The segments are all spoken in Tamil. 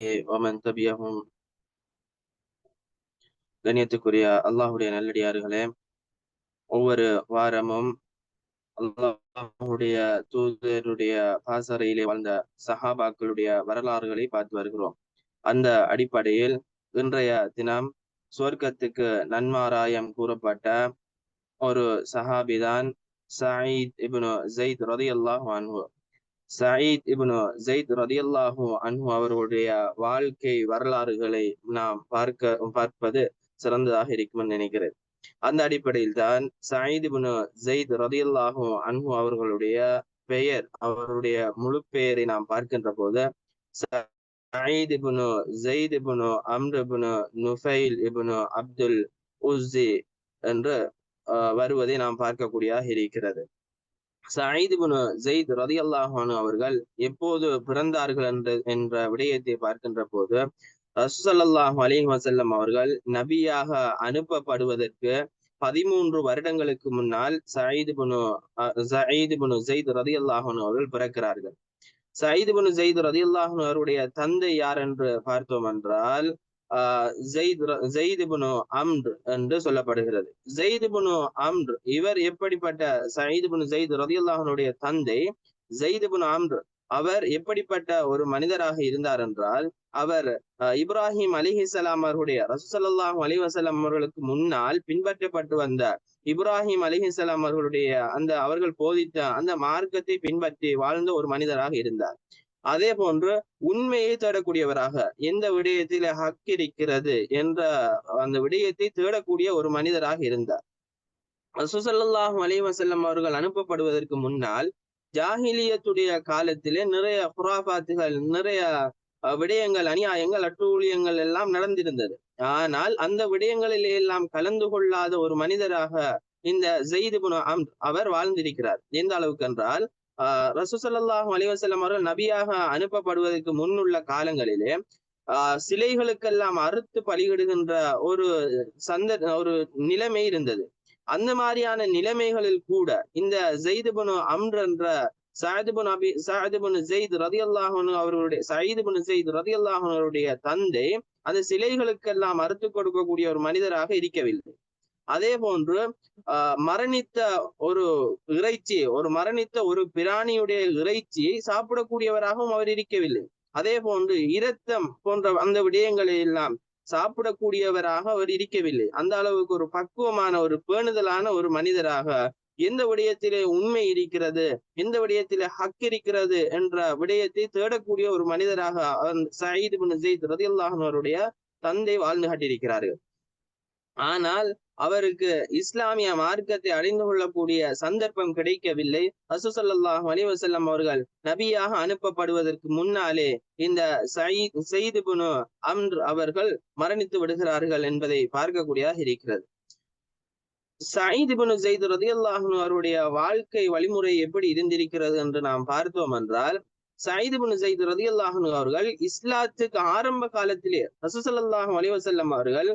வமன் தபியகும். கண்ணியத்துக்குரிய அல்லாஹுடைய நல்லடியார்களே ஒவ்வொரு வாரமும் அல்லாஹுடைய தூதருடைய பாசறையிலே வாழ்ந்த சஹாபாக்களுடைய வரலாறுகளை பார்த்து வருகிறோம். அந்த அடிப்படையில் இன்றைய தினம் சுவர்க்கத்துக்கு நன்மாராயம் கூறப்பட்ட ஒரு சஹாபிதான் சாயித் இப்னு ஜெயித் ரதி அல்லாஹ் சயீத் இப்னு ஜெயித் ரதியல்லாஹு அன்ஹு அவர்களுடைய வாழ்க்கை வரலாறுகளை நாம் பார்க்க பார்ப்பது சிறந்ததாக இருக்கும் நினைக்கிறேன். அந்த அடிப்படையில் தான் சயீத் இப்னு ஜெயித் ரதியல்லாஹு அன்ஹு அவர்களுடைய பெயர் அவருடைய முழு பெயரை நாம் பார்க்கின்ற போது Saeed ibn Zaid ibn Amr ibn Nufail ibn Abdul Uzza என்று வருவதை நாம் பார்க்கக்கூடியதாக இருக்கிறது. சயீத் இப்னு ஜெயித் ரதி அல்லாஹானு அவர்கள் எப்போது பிறந்தார்கள் என்ற என்ற விடயத்தை பார்க்கின்ற போது ரசூசல்லாஹு அலி வசல்லம் அவர்கள் நபியாக அனுப்பப்படுவதற்கு பதிமூன்று வருடங்களுக்கு முன்னால் சயீது புனு சயீது புனு ஜெயித் ரதி அல்லாஹானு அவர்கள் பிறக்கிறார்கள். சயீது புனு ஜெயித் ரதி அல்லாஹானு அவருடைய தந்தை யார் என்று பார்த்தோம் என்றால் ஜெயிதுபுனு அம்ர் என்று சொல்லப்படுகிறது. ஜெயிதுபுனு அம்ர் இவர் எப்படிப்பட்ட சயீதுபுனு ஜெயித் ரதியுல்லாஹனுடைய தந்தை ஜெயிதுபுனு அம்ர் அவர் எப்படிப்பட்ட ஒரு மனிதராக இருந்தார் என்றால் அவர் இப்ராஹிம் அலிஹிசலாம் அவர்களுடைய ரசூசல்லாஹ் அலிவசலாம் அவர்களுக்கு முன்னால் பின்பற்றப்பட்டு வந்த இப்ராஹிம் அலிஹிசலாம் அவர்களுடைய அந்த அவர்கள் போதித்த அந்த மார்க்கத்தை பின்பற்றி வாழ்ந்த ஒரு மனிதராக இருந்தார். அதே போன்று உண்மையை தேடக்கூடியவராக எந்த விடயத்தில ஹக் இருக்கிறது என்ற அந்த விடயத்தை தேடக்கூடிய ஒரு மனிதராக இருந்தார். சுசல்லாஹும் அலிவசல்லம் அவர்கள் அனுப்பப்படுவதற்கு முன்னால் ஜாகிலியத்துடைய காலத்திலே நிறைய குராபாத்துகள் நிறைய விடயங்கள் அநியாயங்கள் அட்டூழியங்கள் எல்லாம் நடந்திருந்தது. ஆனால் அந்த விடயங்களிலே எல்லாம் கலந்து கொள்ளாத ஒரு மனிதராக இந்த ஜெயிது அவர் வாழ்ந்திருக்கிறார். எந்த அளவுக்கு என்றால் ஆஹ் ரசூசல்லாஹும் அலிவசல்லம் அவர்கள் நபியாக அனுப்பப்படுவதற்கு முன்னுள்ள காலங்களிலே ஆஹ் சிலைகளுக்கெல்லாம் அறுத்து பலியிடுகின்ற ஒரு சந்த ஒரு நிலைமை இருந்தது. அந்த மாதிரியான நிலைமைகளில் கூட இந்த ஜெயிதுபனு அம்ர் என்ற சாயதுபுன் அபி சாயதுபுன் ஜெயித் ரதி அல்லாஹன் அவர்களுடைய சயீதுபுன் ஜெயித் ரதி அல்லாஹனுடைய தந்தை அந்த சிலைகளுக்கெல்லாம் அறுத்து கொடுக்கக்கூடிய ஒரு மனிதராக இருக்கவில்லை. அதே போன்று மரணித்த ஒரு இறைச்சி ஒரு மரணித்த ஒரு பிராணியுடைய இறைச்சியை சாப்பிடக்கூடியவராகவும் அவர் இருக்கவில்லை. அதே போன்று இரத்தம் போன்ற அந்த விடயங்களை எல்லாம் சாப்பிடக்கூடியவராக அவர் இருக்கவில்லை. அந்த அளவுக்கு ஒரு பக்குவமான ஒரு பேணுதலான ஒரு மனிதராக எந்த விடயத்திலே உண்மை இருக்கிறது எந்த விடயத்திலே ஹக் இருக்கிறது என்ற விடயத்தை தேடக்கூடிய ஒரு மனிதராக சயீது பின் ஜெயித் ரதி அல்லாஹனுடைய தந்தை வாழ்ந்து காட்டியிருக்கிறார்கள். ஆனால் அவருக்கு இஸ்லாமிய மார்க்கத்தை அடைந்து கொள்ளக்கூடிய சந்தர்ப்பம் கிடைக்கவில்லை. அசுசல்லாஹ் அலிவசல்லம் அவர்கள் நபியாக அனுப்பப்படுவதற்கு முன்னாலே இந்த செய்து புனு அம்ர் அவர்கள் மரணித்து விடுகிறார்கள் என்பதை பார்க்கக்கூடியதாக இருக்கிறது. சயீத் புனு ஜெயித் ரதியல்லாஹு அவருடைய வாழ்க்கை வழிமுறை எப்படி இருந்திருக்கிறது என்று நாம் பார்த்தோம் என்றால் சயீத் இபனு ஜெயித் ரதியல்லாஹு அவர்கள் இஸ்லாத்துக்கு ஆரம்ப காலத்திலே ரசூசல்லாஹு அலிவசல்லம் அவர்கள்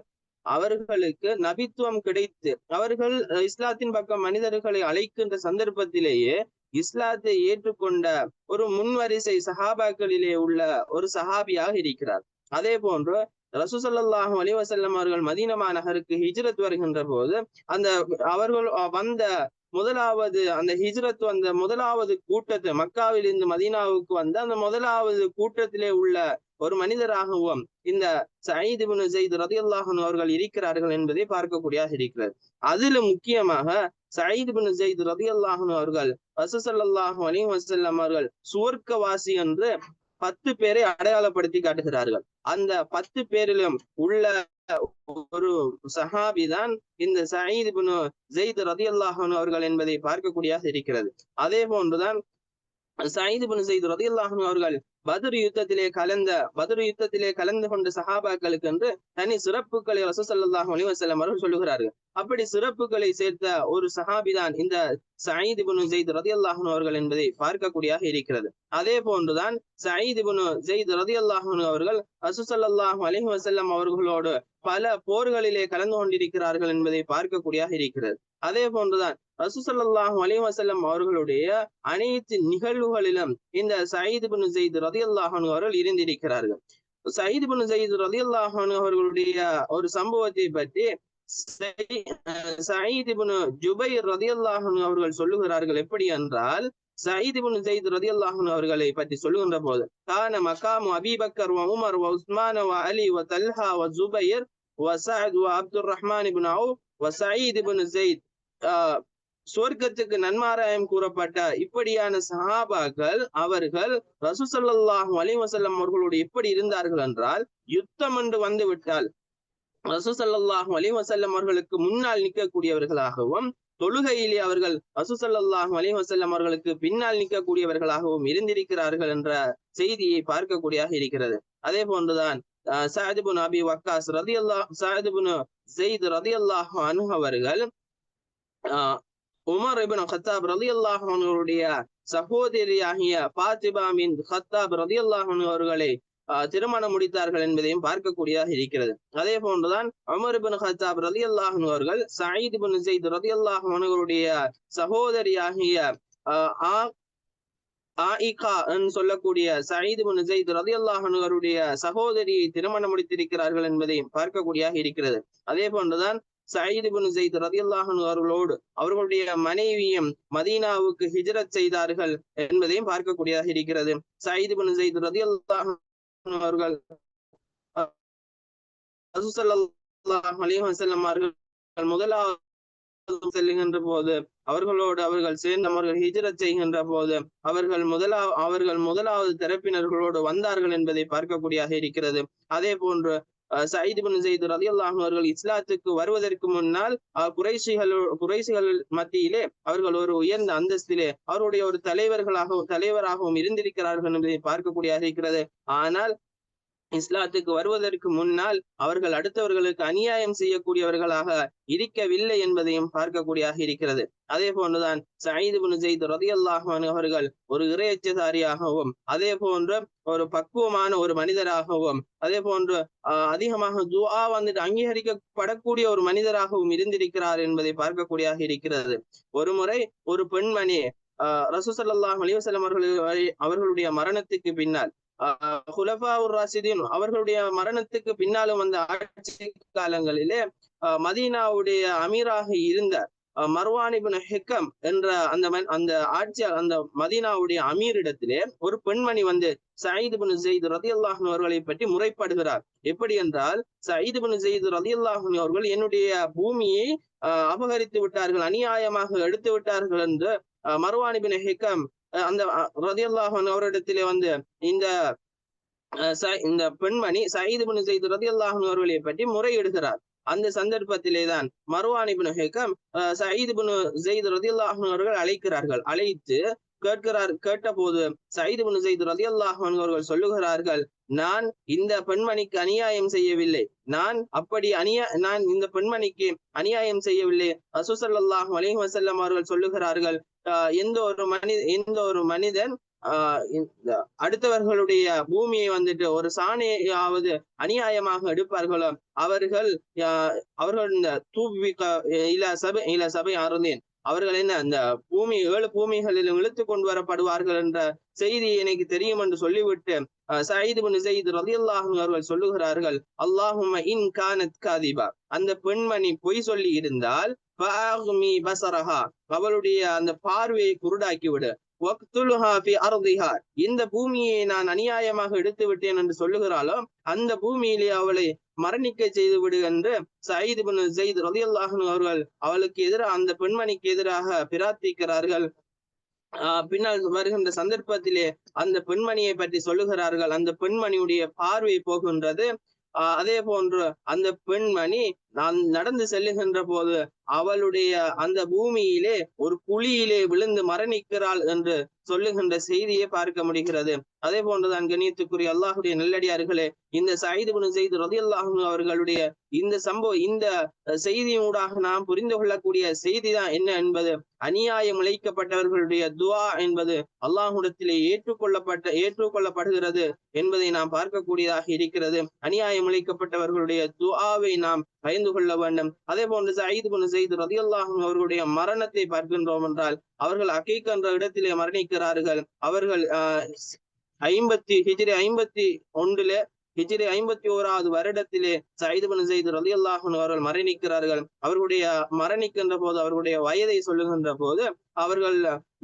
அவர்களுக்கு நபித்துவம் கிடைத்து அவர்கள் இஸ்லாத்தின் பக்கம் மனிதர்களை அழைக்கின்ற சந்தர்ப்பத்திலேயே இஸ்லாத்தை ஏற்றுக்கொண்ட ஒரு முன்வரிசை சஹாபாக்களிலே உள்ள ஒரு சஹாபியாக இருக்கிறார். அதே போன்று ரசூசல்லாஹும் அலிவசல்லம் அவர்கள் மதீனமா நகருக்கு ஹிஜ்ரத் வருகின்ற போது அந்த அவர்கள் வந்த முதலாவது அந்த ஹிஜ்ரத் வந்த முதலாவது கூட்டத்தை மக்காவில் இருந்து மதீனாவுக்கு வந்த அந்த முதலாவது கூட்டத்திலே உள்ள ஒரு மனிதராகவும் இந்த சயீத் பின் ஜெயித் ரதியல்லாஹன் அவர்கள் இருக்கிறார்கள் என்பதை பார்க்கக்கூடியதாக இருக்கிறது. அதுல முக்கியமாக சயீத் பின் ஜெயித் ரதியல்லாஹன் அவர்கள் வசசல்லாஹு அலி வசல்லம் அவர்கள் சுவர்க்கவாசி என்று பத்து பேரை அடையாளப்படுத்தி காட்டுகிறார்கள். அந்த பத்து பேரிலும் உள்ள ஒரு சஹாபி தான் இந்த சயீத் பின் ஜெயித் ரதி அல்லாஹன் அவர்கள் என்பதை பார்க்கக்கூடியதாக இருக்கிறது. அதே போன்றுதான் சயீத் பின் ஜெயித் ரதியல்லாஹன் அவர்கள் பதுரு யுத்தத்திலே கலந்த பதுரு யுத்தத்திலே கலந்து கொண்ட சஹாபாக்களுக்கு என்று தனி சிறப்புகளை ரசூசல்லாஹ் அலிவசல்லம் அவர்கள் சொல்லுகிறார்கள். அப்படி சிறப்புகளை சேர்த்த ஒரு சஹாபிதான் இந்த சயீத் இபுனு ஜெயித் ரதி அல்லாஹனு அவர்கள் என்பதை பார்க்கக்கூடியதாக இருக்கிறது. அதே போன்றுதான் சயீத் இபுனு ஜெயித் ரதி அல்லாஹனு அவர்கள் அசுசல்லாஹ் அலிஹ் வசல்லம் அவர்களோடு பல போர்களிலே கலந்து கொண்டிருக்கிறார்கள் என்பதை பார்க்கக்கூடியதாக இருக்கிறது. அதே போன்றுதான் ரசூசல்லாஹு அலிவாசல்லம் அவர்களுடைய அனைத்து நிகழ்வுகளிலும் இந்த சயீத் பின் ஜெயித் ரதி அல்லாஹன் அவர்கள் இருந்திருக்கிறார்கள். சயீது பின் ஜெயித் ரதி அல்லாஹன் அவர்களுடைய ஒரு சம்பவத்தை பற்றி சயீத் பின் ஜுபைர் ரதி அல்லாஹன் அவர்கள் சொல்லுகிறார்கள் எப்படி என்றால் சயீத் இப்னு ஜெயித் ரதி அல்லாஹன் அவர்களை பற்றி சொல்லுகின்ற போது கான மகாமு அபீபக்கர் வ உமர் வ உஸ்மான் வ அலி வ தல்ஹா வ ஜுபைர் வ சஅத் வ அப்துர் ரஹ்மான் இப்னு அவு வ சயீத் இப்னு ஜெயித் சுவர்க்கத்துக்கு நன்மாராயம் கூறப்பட்ட இப்படியான சஹாபாக்கள் அவர்கள் ரசூசல்லாஹும் அலிவசல்லம் அவர்களோடு எப்படி இருந்தார்கள் என்றால் யுத்தம் என்று வந்து விட்டால் ரசூசல்லாஹும் அலிவசல்லம் அவர்களுக்கு முன்னால் நிற்கக்கூடியவர்களாகவும் தொழுகையிலே அவர்கள் ரசூசல்லாஹும் அலிவசல்லம் அவர்களுக்கு பின்னால் நிற்கக்கூடியவர்களாகவும் இருந்திருக்கிறார்கள் என்ற செய்தியை பார்க்கக்கூடியதாக இருக்கிறது. அதே போன்றுதான் சாதிபுன் அபி வக்காஸ் ரதி அல்லாஹ் சாதிபுன் ஜெயித் ரதி அல்லாஹ் அனு அவர்கள் உமர் இபின் ஹத்தாப் ரதி அல்லாஹனுடைய சகோதரியாகிய பாத்திபாமின் ஹத்தாப் ரதி அல்லாஹனு அவர்களை திருமணம் முடித்தார்கள் என்பதையும் பார்க்கக்கூடியதாக இருக்கிறது. அதே போன்றுதான் அமர் இபின் ஹத்தாப் ரதி அல்லாஹன் அவர்கள் சயீத் பின் ஜெயித் ரதி அல்லாஹனுடைய சகோதரியாகிய ஆயிகா சொல்லக்கூடிய சயீத் பின் ஜெயித் ரதி அல்லாஹனுடைய சகோதரியை திருமணம் முடித்திருக்கிறார்கள் என்பதையும் பார்க்கக்கூடியதாக இருக்கிறது. அதே போன்றுதான் சயீத் பின் ஜெயித் ரதியல்லாஹன் அவர்களோடு அவர்களுடைய மனைவியும் மதீனாவுக்கு ஹிஜரத் செய்தார்கள் என்பதையும் பார்க்கக்கூடியதாக இருக்கிறது. சயீத் பின் ஜெயித் ரதியல்லாஹன் அவர்கள் அவர்கள் முதலாவது செல்லுகின்ற போது அவர்களோடு அவர்கள் சேர்ந்து அவர்கள் ஹிஜரத் செய்கின்ற போது அவர்கள் முதலா அவர்கள் முதலாவது தரப்பினர்களோடு வந்தார்கள் என்பதை பார்க்கக்கூடியதாக இருக்கிறது. அதே போன்று சயீத் பின் ஜெயித் ரதி அவர்கள் இஸ்லாத்துக்கு வருவதற்கு முன்னால் குறைசிகள் குறைசிகள் மத்தியிலே அவர்கள் ஒரு உயர்ந்த அந்தஸ்திலே அவருடைய ஒரு தலைவர்களாகவும் தலைவராகவும் இருந்திருக்கிறார்கள் என்பதை பார்க்கக்கூடியதாக இருக்கிறது. ஆனால் இஸ்லாத்துக்கு வருவதற்கு முன்னால் அவர்கள் அடுத்தவர்களுக்கு அநியாயம் செய்யக்கூடியவர்களாக இருக்கவில்லை என்பதையும் பார்க்கக்கூடியதாக இருக்கிறது. அதே போன்றுதான் சயீது பின் ஜெயித் ரதி அவர்கள் ஒரு இறையச்சதாரியாகவும் அதே போன்று ஒரு பக்குவமான ஒரு மனிதராகவும் அதே போன்று அதிகமாக துவா வந்துட்டு அங்கீகரிக்கப்படக்கூடிய ஒரு மனிதராகவும் இருந்திருக்கிறார் என்பதை பார்க்கக்கூடியதாக இருக்கிறது. ஒரு முறை ஒரு பெண்மணி ஆஹ் ரசூசல்லாஹ் அலிவசலம் அவர்கள் அவர்களுடைய மரணத்துக்கு பின்னால் ராசிதீன் அவர்களுடைய மரணத்துக்கு பின்னாலும் வந்த ஆட்சி காலங்களிலே மதீனாவுடைய அமீராக இருந்த மர்வானிபின் ஹெக்கம் என்ற அந்த அந்த ஆட்சி அந்த மதீனாவுடைய அமீரிடத்திலே ஒரு பெண்மணி வந்து சயீது பின் ஜெயித் ரதி அல்லாஹன் அவர்களை பற்றி முறைப்படுகிறார். எப்படி என்றால் சயீது பின் ஜெயித் ரதி அல்லாஹன் அவர்கள் என்னுடைய பூமியை அபகரித்து விட்டார்கள் அநியாயமாக எடுத்து விட்டார்கள் என்று மர்வானிபின் ஹெக்கம் அந்த ரதியல்லாஹன் அவரிடத்திலே வந்து இந்த இந்த பெண்மணி சயீது பின் செய்து ரதியல்லாஹன் அவர்களை பற்றி முறையிடுகிறார். அந்த சந்தர்ப்பத்திலே தான் மருவானி பின் ஹெக்கம் சயீது பின் ஜெயித் ரதியல்லாஹன் அவர்கள் அழைக்கிறார்கள். அழைத்து கேட்கிறார் கேட்டபோது சயீது பின் ஜெயித் ரதியல்லாஹன் அவர்கள் சொல்லுகிறார்கள் நான் இந்த பெண்மணிக்கு அநியாயம் செய்யவில்லை. நான் அப்படி அநியா நான் இந்த பெண்மணிக்கு அநியாயம் செய்யவில்லை. அசுசல்லாஹ் அலிஹ் வசல்லம் அவர்கள் சொல்லுகிறார்கள் எந்த ஒரு மனித எந்த ஒரு மனிதன் அடுத்தவர்களுடைய பூமியை வந்துட்டு ஒரு சாணியாவது அநியாயமாக எடுப்பார்களோ அவர்கள் அவர்கள் இந்த தூவிக்க இல சபை இல சபை அருந்தேன் அவர்கள் என்ன அந்த பூமி ஏழு பூமிகளில் இழுத்து கொண்டு வரப்படுவார்கள் என்ற செய்தி எனக்கு தெரியும் என்று சொல்லிவிட்டு சயீது பின் சயீத் ரலியல்லாஹு அவர்கள் சொல்லுகிறார்கள் அல்லாஹும இன் கானத் காதிபா. அந்த பெண்மணி பொய் சொல்லி இருந்தால் பசரஹா அவளுடைய அந்த பார்வையை குருடாக்கி விடு இந்த பூமியை நான் அநியாயமாக எடுத்து விட்டேன் என்று சொல்லுகிறாலும் அந்த பூமியிலே அவளை மரணிக்க செய்து விடு என்று சயீது பின் ஜெயித் ரதியல்லாஹன் அவர்கள் அவளுக்கு எதிராக அந்த பெண்மணிக்கு எதிராக பிரார்த்திக்கிறார்கள். ஆஹ் பின்னால் வருகின்ற சந்தர்ப்பத்திலே அந்த பெண்மணியை பற்றி சொல்லுகிறார்கள். அந்த பெண்மணியுடைய பார்வை போகின்றது. அதே போன்று அந்த பெண்மணி நான் நடந்து செல்லுகின்ற போது அவளுடைய அந்த பூமியிலே ஒரு குழியிலே விழுந்து மரணிக்கிறாள் என்று சொல்லுகின்ற செய்தியை பார்க்க முடிகிறது. அதே போன்றுதான் கணியத்துக்குரிய அல்லாஹுடைய நல்லடியார்களே இந்த சைது செய்து ரதி அல்லாஹு அவர்களுடைய இந்த சம்பவம் இந்த செய்தியூடாக நாம் புரிந்து கொள்ளக்கூடிய செய்தி தான் என்ன என்பது அநியாயம் இழைக்கப்பட்டவர்களுடைய துவா என்பது அல்லாஹுடத்திலே ஏற்றுக்கொள்ளப்பட்ட ஏற்றுக்கொள்ளப்படுகிறது என்பதை நாம் பார்க்கக்கூடியதாக இருக்கிறது. அநியாயம் இழைக்கப்பட்டவர்களுடைய துவாவை நாம் பயந்து கொள்ள வேண்டும். அதே போன்று சயீத் குணு செய்து ரதியல்லாஹும் அவர்களுடைய மரணத்தை பார்க்கின்றோம் என்றால் அவர்கள் அகைக் என்ற இடத்திலே மரணிக்கிறார்கள். அவர்கள் ஐம்பத்தி ஹிஜ்ரி ஐம்பத்தி ஒன்றுல ஹிஜ்ரி ஐம்பத்தி ஓராவது வருடத்திலே சயிது செய்து ரலி அல்லாஹன் அவர்கள் மரணிக்கிறார்கள். அவர்களுடைய மரணிக்கின்ற போது அவர்களுடைய வயதை சொல்லுகின்ற போது அவர்கள்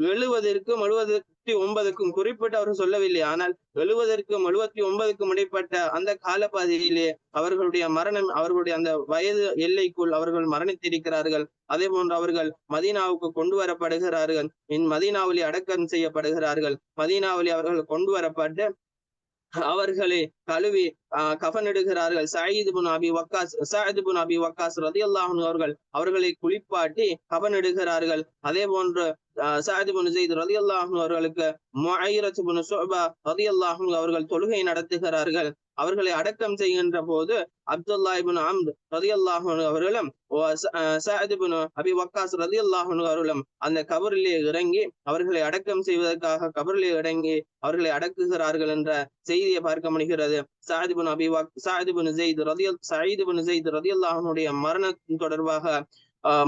எழுவதற்கும் எழுபத்தி ஒன்பதுக்கும் குறிப்பிட்டு அவர் சொல்லவில்லை. ஆனால் எழுவதற்கும் எழுபத்தி ஒன்பதுக்கும் இடைப்பட்ட அந்த காலப்பகுதியிலே அவர்களுடைய மரணம் அவர்களுடைய அந்த வயது எல்லைக்குள் அவர்கள் மரணித்திருக்கிறார்கள். அதே போன்று அவர்கள் மதீனாவுக்கு கொண்டு வரப்படுகிறார்கள். இன் மதீனாவிலே அடக்கம் செய்யப்படுகிறார்கள். மதீனாவிலே அவர்கள் கொண்டு வரப்பட்டு அவர்களை கழுவி கஃபனிடுகிறார்கள் சாயிது புன் அபி வக்காஸ் சாயிது புன் அபி வக்காஸ் ரதி அல்லாஹன் அவர்கள் அவர்களை குளிப்பாட்டி கஃபனிடுகிறார்கள் அதே போன்று சாயிது புன் ஜெயித் ரதி அல்லாஹன் அவர்களுக்கு முஐரத் புன் சோபா ரதி அல்லாஹன் அவர்கள் தொழுகை நடத்துகிறார்கள். அவர்களை அடக்கம் செய்கின்ற போது அப்துல்லா இபின் அம்த் ரதி அல்லாஹன் அவர்களும் அபி வக்காஸ் ரதி அல்லாஹன் அவர்களும் அந்த கபரிலே இறங்கி அவர்களை அடக்கம் செய்வதற்காக கபரிலே இறங்கி அவர்களை அடக்குகிறார்கள் என்ற செய்தியை பார்க்க முடிகிறது. சாயிதுபின் அபி வக் சாயிதுபின் ஜெயித் ரதி சாயிதுபின் ஜெயித் ரதி அல்லாஹனுடைய மரணம் தொடர்பாக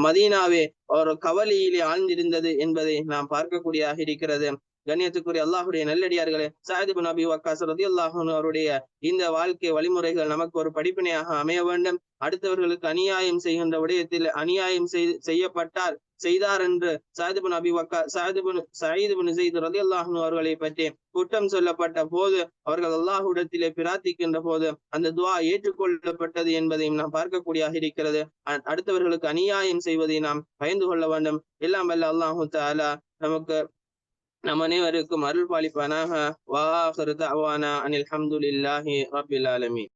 மதீனாவே ஒரு கவலையிலே ஆழ்ந்திருந்தது என்பதை நாம் பார்க்கக்கூடியதாக இருக்கிறது. கண்ணியத்துக்குரிய அல்லாஹுடைய நல்லடியார்களே சாயிதுபின் நபி வக்காஸ் ரதி அல்லாஹன் அவருடைய இந்த வாழ்க்கை வழிமுறைகள் நமக்கு ஒரு படிப்பினையாக அமைய வேண்டும். அடுத்தவர்களுக்கு அநியாயம் செய்கின்ற விடயத்தில் அநியாயம் செய்யப்பட்டார் செய்தார் என்று சாயிதுபின் அபி வக்கா சாயிதுபின் சாயிதுபின் செய்து ரதி அல்லாஹன் அவர்களை பற்றி குற்றம் சொல்லப்பட்ட போது அவர்கள் அல்லாஹுடத்திலே பிரார்த்திக்கின்ற போது அந்த துவா ஏற்றுக்கொள்ளப்பட்டது என்பதையும் நாம் பார்க்கக்கூடியதாக இருக்கிறது. அடுத்தவர்களுக்கு அநியாயம் செய்வதை நாம் பயந்து கொள்ள வேண்டும். எல்லாம் வல்ல அல்லாஹு தாலா நமக்கு நம் அனைவருக்கும் அருள் பாலிப்பானாக வாஹரு தவானா அனில் அஹமதுல்லாஹி ரபில் ஆலமீன்